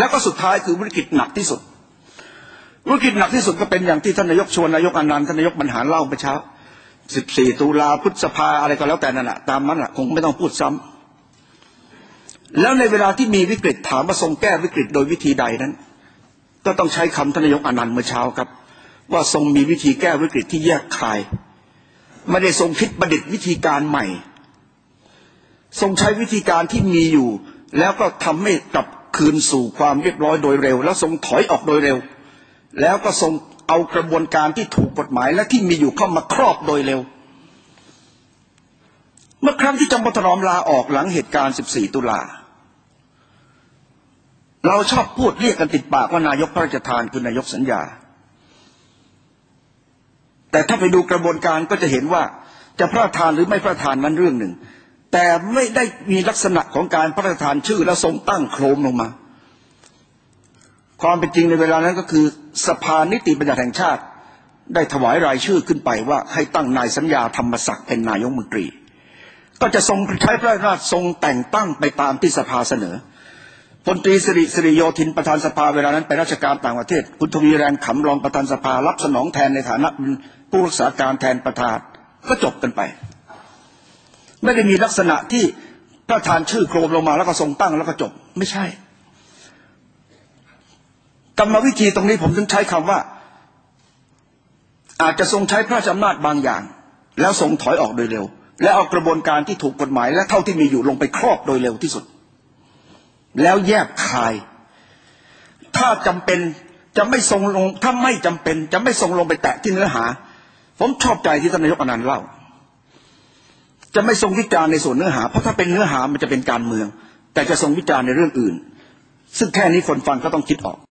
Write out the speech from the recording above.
แล้วก็สุดท้ายคือวิกฤตหนักที่สุด วิกฤตหนักที่สุดก็เป็นอย่างที่ท่านนายกชวนนายกอนันต์ท่านนายกบรรหารเล่าเมื่อเช้า 14 ตุลาพฤษภาอะไรก็แล้วแต่นั่นแหะตามนั้นแหละคงไม่ต้องพูดซ้ำแล้วในเวลาที่มีวิกฤตถามว่าทรงแก้วิกฤตโดยวิธีใดนั้น ก็ต้องใช้คำท่านนายกอนันต์เมื่อเช้าครับ ว่าทรงมีวิธีแก้วิกฤตที่แยกคายไม่ได้ทรงคิดประดิษฐ์วิธีการใหม่ ทรงใช้วิธีการที่มีอยู่ แล้วก็ทำให้กลับ คืนสู่ความเรียบร้อยโดยเร็ว แล้วทรงถอยออกโดยเร็ว แล้วก็ทรงเอากระบวนการที่ถูกกฎหมายและที่มีอยู่เข้ามาครอบโดยเร็ว เมื่อครั้งที่จอมพลถนอมลาออกหลังเหตุการณ์ 14 ตุลาเราชอบพูดเรียกกันติดปากว่านายกพระราชทานคือนายกสัญญา แต่ถ้าไปดูกระบวนการก็จะเห็นว่าจะพระราชทานหรือไม่พระราชทานนั้นเรื่องหนึ่ง แต่ไม่ได้มีลักษณะของการพระราชทานชื่อแล้วทรงตั้งโครมลงมา ความเป็นจริงในเวลานั้นก็คือ สภานิติบัญญัติแห่งชาติ ได้ถวายรายชื่อขึ้นไปว่าให้ตั้งนายสัญญาธรรมศักดิ์เป็นนายกมนตรี ก็จะทรงใช้พระราชทรงแต่งตั้งไปตามที่สภาเสนอพลตรีสิริสิริโยธินประธานสภาเวลานั้นไปราชการต่างประเทศ คุณทวีแรงขำรองประธานสภารับสนองแทนในฐานะผู้รักษาการแทนประธานก็จบกันไป ไม่ได้มีลักษณะที่ประธานชื่อโครมลงมาแล้วก็ทรงตั้งแล้วก็จบ ไม่ใช่ กรรมวิธีตรงนี้ผมถึงใช้คำว่า อาจจะทรงใช้พระราชอำนาจบางอย่าง แล้วทรงถอยออกโดยเร็ว และเอากระบวนการที่ถูกกฎหมาย และเท่าที่มีอยู่ลงไปครอบโดยเร็วที่สุด แล้วแยกคาย ถ้าจำเป็นจะไม่ทรงลงถ้าไม่จำเป็น จะไม่ทรงลงไปแตะที่เนื้อหา ผมชอบใจที่ท่านนายกอนันต์เล่า จะไม่ทรงวิจารณ์ในส่วนเนื้อหา เพราะถ้าเป็นเนื้อหามันจะเป็นการเมือง แต่จะทรงวิจารณ์ในเรื่องอื่น ซึ่งแค่นี้คนฟังก็ต้องคิดออก